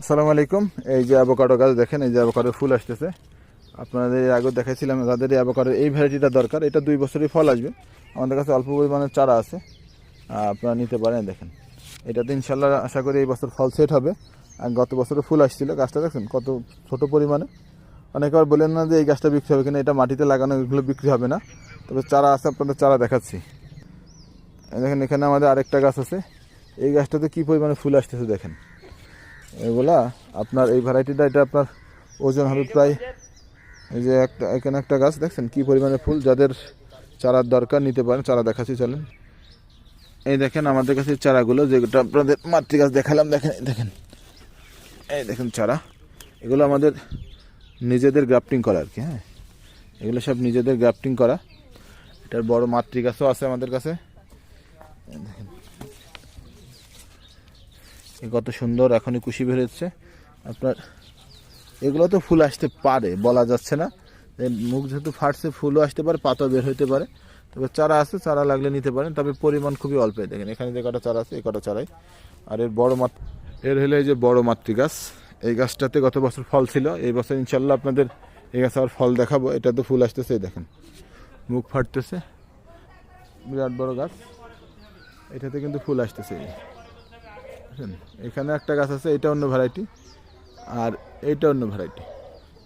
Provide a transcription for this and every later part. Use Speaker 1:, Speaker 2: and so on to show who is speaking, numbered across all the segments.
Speaker 1: আসসালামু আলাইকুম। এই যে অ্যাভোকাডো গাছ দেখেন, এই যে অ্যাভোকাডোর ফুল আসতেছে। আপনাদের আগে দেখাইছিলাম, যাদের এই অ্যাভোকাডোর এই ভ্যারাইটিটা দরকার, এটা দুই বছরই ফল আসবে। আমাদের কাছে অল্প পরিমাণে চারা আছে। আপনারা নিতে পারেন, দেখেন। এটাতে ইনশাল্লাহ আশা করি এই বছর ফল সেট হবে। আর গত বছরে ফুল আসছিল, গাছটা দেখেন কত ছোট পরিমাণে। অনেকে আর বলেন না যে এই গাছটা বিক্রি হবে কিনা, এটা মাটিতে লাগানো, এগুলো বিক্রি হবে না। তবে চারা আছে, আপনাদের চারা দেখাচ্ছি। দেখেন, এখানে আমাদের আরেকটা গাছ আছে। এই গাছটাতে কী পরিমাণে ফুল আসতেছে, দেখেন। এগুলা আপনার এই ভ্যারাইটিটা এটা আপনার ওজন হবে প্রায় এই যে একটা এখানে একটা গাছ দেখছেন কি পরিমাণে ফুল যাদের চারার দরকার নিতে পারেন চারা দেখাচ্ছি চলেন। এই দেখেন আমাদের কাছে চারাগুলো যেটা আপনাদের মাতৃ গাছ দেখালাম দেখেন দেখেন। এই দেখেন চারা এগুলো আমাদের নিজেদের গ্রাফটিং করা আর কি হ্যাঁ। এগুলো সব নিজেদের গ্রাফটিং করা। এটার বড় মাতৃ গাছও আছে আমাদের কাছে। দেখেন। কত সুন্দর, এখনই কুশি বের হচ্ছে। আপনার এগুলো তো ফুল আসতে পারে, বলা যাচ্ছে না। মুখ যেহেতু ফাটছে, ফুলও আসতে পারে, পাতাও বের হতে পারে। তবে চারা আছে, চারা লাগলে নিতে পারেন, তবে পরিমাণ খুবই অল্প দেখেন, এখানে যে কটা চারা আছে, এই কটা চারাই। আর এর বড় মাত এর হলে এই যে বড় মাতৃ গাছ। এই গাছটাতে গত বছর ফল ছিল, এই বছর ইনশাল্লাহ আপনাদের এই গাছে আবার ফল দেখাবো, এটা তো ফুল আসতেছে দেখেন। মুখ ফাটতেছে, বিরাট বড় গাছ। এটাতে কিন্তু ফুল আসতেছে? এখানে একটা গাছ আছে, এটা অন্য ভ্যারাইটি আর এইটা অন্য ভ্যারাইটি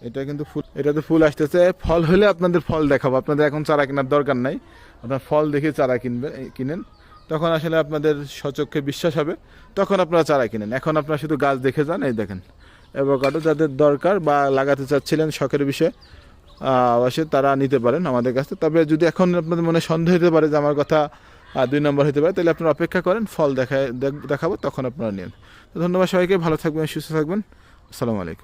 Speaker 1: এটা কিন্তু ফুল, এটা তো ফুল আসতেছে। ফল হলে আপনাদের ফল দেখাবো। আপনাদের এখন চারা কেনার দরকার নাই। আপনার ফল দেখে চারা কিনবে এই কিনেন। তখন আসলে আপনাদের সচক্ষে বিশ্বাস হবে। তখন আপনারা চারা কিনেন। এখন আপনারা শুধু গাছ দেখে যান, এই দেখেন। অ্যাভোকাডো যাদের দরকার বা লাগাতে চাচ্ছিলেন শখের বিষয়ে অবশ্যই তারা নিতে পারেন আমাদের কাছে তবে যদি এখন আপনাদের মনে সন্দেহ হতে পারে যে আমার কথা আহ, দুই নম্বর হতে পারে তাহলে আপনারা অপেক্ষা করেন ফল দেখা দেখ- দেখাবো তখন আপনারা নেন। ধন্যবাদ সবাইকে ভালো থাকবেন সুস্থ থাকবেন। আসসালামু আলাইকুম।